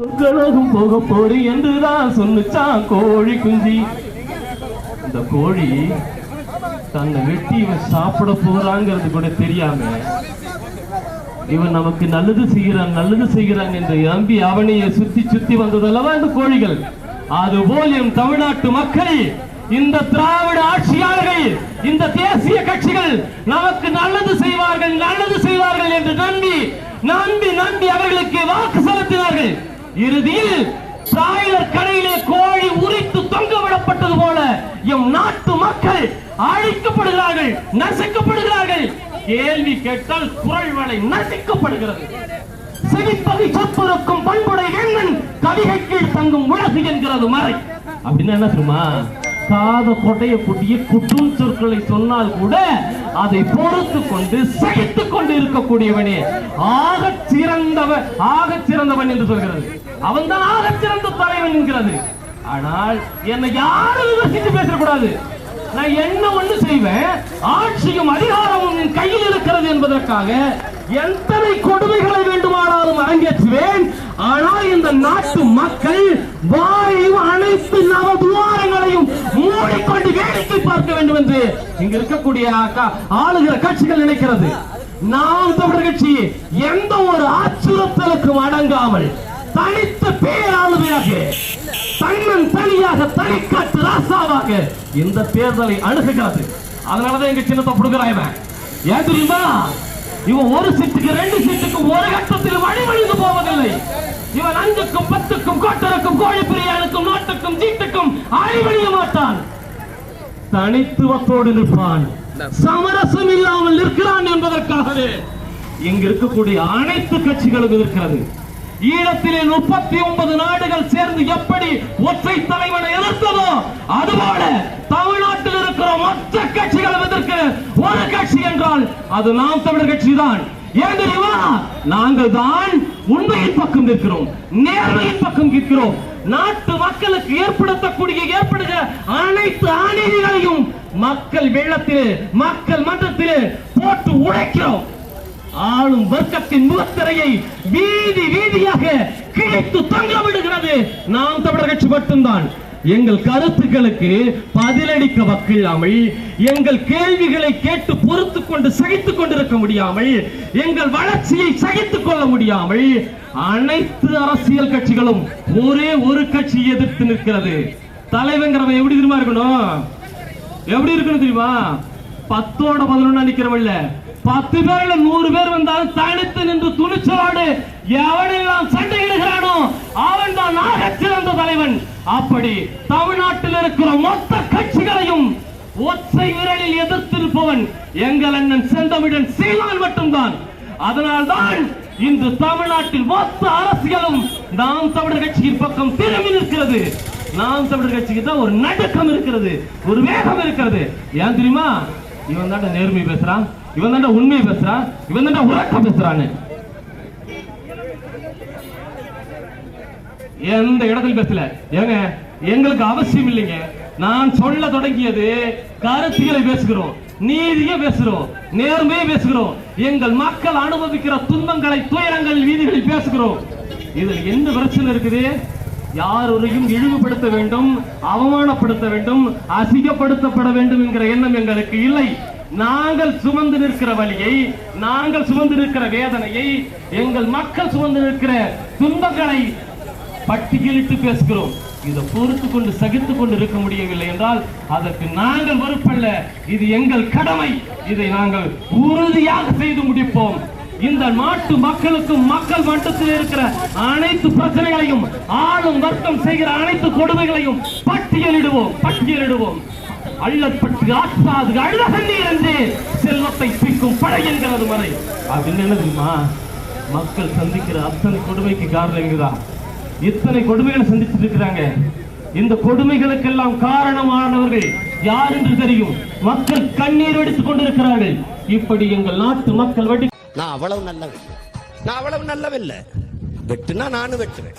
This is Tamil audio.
உலகம் போக போறி என்றுதான் சொன்னுச்சான் கோழி குஞ்சி. இந்த கோழி தன்னை வெட்டி இவன் சாப்பிட போறாங்கிறது கூட தெரியாம இவன் நமக்கு நல்லது செய்கிறான் நல்லது செய்கிறான் என்று நம்பி அவனையே சுத்தி சுத்தி வந்ததல்லவா இந்த கோழிகள்? அதுபோல் என் தமிழ்நாட்டு மக்கள் இந்த திராவிட ஆட்சியாளர்கள் இந்த தேசிய கட்சிகள் நமக்கு நல்லது செய்வார்கள் நல்லது செய்வார்கள் என்று நம்பி நம்பி நம்பி அவர்களுக்கு வாக்கு செலுத்தினார்கள். இறுதியில் பிராய்லர் கடையிலே கோழி உரித்து தொங்க விடப்பட்டது போல எம் நாட்டு மக்கள் அழிக்கப்படுகிறார்கள் நசுக்கப்படுகிறார்கள். கேள்வி கேட்டால் குரல் வலை நசுக்கப்படுகிறது. செவிப்பதி சொத்துருக்கும் பண்புடை எண்ணன் கவிகை கீழ் தங்கும் உலகு என்கிறது மறை. அப்படின்னா என்ன தெரியுமா? காத கொடைய குட்டிய குற்றும் சொற்களை சொன்னால் கூட அதை பொறுத்து கொண்டு சகித்துக் கொண்டு இருக்கக்கூடியவனே. ஆகச் சிறந்தவன் ஆகச் சிறந்தவன் என்று சொல்கிறது. அவன் தான் ஆகச் சிறந்த தலைவன் என்கிறது. ஆனால் என்னை யாரும் விமர்சித்து பேசக்கூடாது. நான் என்ன ஒண்ணு செய்வேன்? ஆட்சியும் அதிகாரமும் என் கையில் இருக்கிறது என்பதற்காக எத்தனை கொடுமைகளை வேண்டுமானாலும் அரங்கேற்றுவேன். ஆனால் இந்த நாட்டு மக்கள் வாயும் அனைத்து நவ துவாரங்களையும் மூடிக்கொண்டு வேடிக்கை பார்க்க வேண்டும் என்று இங்க இருக்கக்கூடிய அக்கா- ஆளுகிற கட்சிகள் நினைக்கிறது. நாம் தமிழர் கட்சி எந்த ஒரு அச்சுறுத்தலுக்கும் அடங்காமல் தனித்த பேராளுமையாக தன்னன் தனியாக தனிக்காட்டு ராசாவாக இந்த தேர்தலை அணுகுகிறது. அதனாலதான் எங்க சின்னத்தை புடுகிறான் ஏன் தெரியுமா? இவன் ஒரு சீட்டுக்கு ரெண்டு சீட்டுக்கு ஒரு கட்டத்தில் வழிவழிந்து போவதில்லை. இவன் அஞ்சுக்கும் பத்துக்கும் கோட்டருக்கும் கோழி பிரியாணுக்கும் நோட்டுக்கும் சீட்டுக்கும் அழிவழிய மாட்டான். தனித்துவத்தோடு நிற்பான். சமரசம் இல்லாமல் நிற்கிறான் என்பதற்காகவே இங்கு இருக்கக்கூடிய அனைத்து கட்சிகளும் இருக்கிறது ஈழத்திலே முப்பத்தி ஒன்பது நாடுகள் சேர்ந்து எப்படி ஒற்றை தலைவனை எதிர்த்ததோ அதுபோல தமிழ்நாட்டில் இருக்கிற மற்ற கட்சிகளும் எதற்கு? ஒரு கட்சி என்றால் அது நாம் தமிழர் கட்சி தான். நாங்கள் தான் உண்மையின் பக்கம் நிற்கிறோம் நேர்மையின் பக்கம் நிற்கிறோம். நாட்டு மக்களுக்கு ஏற்படுத்தக்கூடிய ஏற்படுகிற அனைத்து அநீதிகளையும் மக்கள் வெள்ளத்தில் மக்கள் மன்றத்தில் போட்டு உடைக்கிறோம். ஆளும் வர்க்கத்தின் முகத்திரையை வீதி வீதியாக கிழித்து தொங்க விடுகிறது. நாம் தமிழர் கட்சி மட்டும்தான். எங்கள் கருத்துக்களுக்கு பதிலளிக்க வக்கில்லாமல் எங்கள் கேள்விகளை கேட்டு பொறுத்துக் கொண்டு சகித்துக் கொண்டிருக்க முடியாமல் எங்கள் வளர்ச்சியை சகித்துக் கொள்ள முடியாமல் அனைத்து அரசியல் கட்சிகளும் ஒரே ஒரு கட்சி எதிர்த்து நிற்கிறது. தலைவங்கிறவன் எப்படி தெரியுமா இருக்கணும்? எப்படி இருக்கணும் தெரியுமா? பத்தோட பதினொன்னு நிக்கிறவல்ல பத்து பேர்ல நூறு பேர் வந்தாலும் தனித்து நின்று துணிச்சலோடு எவனெல்லாம் சண்டையிடுகிறானோ அவன் தான் ஆக சிறந்த தலைவன். அப்படி தமிழ்நாட்டில் இருக்கிற மொத்த கட்சிகளையும் ஒற்றை விரலில் எதிர்த்திருப்பவன் எங்கள் அண்ணன் செந்தமிழன் சீலான் மட்டும்தான். அதனால்தான் இன்று தமிழ்நாட்டில் மொத்த அரசியலும் நாம் தமிழர் கட்சியின் பக்கம் திரும்பி நிற்கிறது. நாம் தமிழர் கட்சிக்கு தான் ஒரு நடுக்கம் இருக்கிறது ஒரு வேகம் இருக்கிறது. ஏன் தெரியுமா? இவன் தான் நேர்மை பேசுறான். இவன் தான் உண்மையை பேசுறான் இவன் தான் உறக்க பேசுறான்னு எந்த இடத்துல பேசல? ஏங்க எங்களுக்கு அவசியம் இல்லைங்க. நான் சொல்ல தொடங்கியது கருத்துக்களை பேசுகிறோம் நீதியை பேசுகிறோம் நேர்மையை பேசுகிறோம். எங்கள் மக்கள் அனுபவிக்கிற துன்பங்களை துயரங்கள் வீதிகளில் பேசுகிறோம். இதில் என்ன பிரச்சனை இருக்குது? யாரையும் இழிவுபடுத்த வேண்டும் அவமானப்படுத்த வேண்டும் அசிங்கப்படுத்தப்பட வேண்டும் என்கிற எண்ணம் எங்களுக்கு இல்லை. நாங்கள் சுமந்து நிற்கிற வழியை நாங்கள் சுமந்து நிற்கிற வேதனையை எங்கள் மக்கள் சுமந்து நிற்கிற துன்பங்களை பட்டியலிட்டு பேசுகிறோம். இதை பொறுத்து கொண்டு சகித்து கொண்டு இருக்க முடியவில்லை என்றால் அதற்கு நாங்கள் பொறுப்பல்ல இது எங்கள் கடமை. இதை நாங்கள் உறுதியாக செய்து முடிப்போம். இந்த நாட்டு மக்களுக்கும் மக்கள் மட்டத்தில் இருக்கிற அனைத்து பிரச்சனைகளையும் ஆளும் வர்க்கம் செய்கிற அனைத்து கொடுமைகளையும் பட்டியலிடுவோம் பட்டியலிடுவோம். அள்ளப்பட்டு ஆற்றாது அழுத என்று செல்வத்தை பிக்கும் படையங்கள் அது வரை அப்படின்னு என்ன தெரியுமா? மக்கள் சந்திக்கிற அத்தனை கொடுமைக்கு காரணம் இங்குதான். இத்தனை கொடுமைகளை சந்திச்சுட்டு இருக்கிறாங்க. இந்த கொடுமைகளுக்கெல்லாம் காரணமானவர்கள் யார் என்று தெரியும். மக்கள் கண்ணீர் வெடித்துக் கொண்டிருக்கிறார்கள். இப்படி எங்கள் நாட்டு மக்கள் வெடி நான் அவ்வளவு நல்லவன். நான் அவ்வளவு நல்லவில்லை வெட்டுனா நானும் வெட்டுவேன்.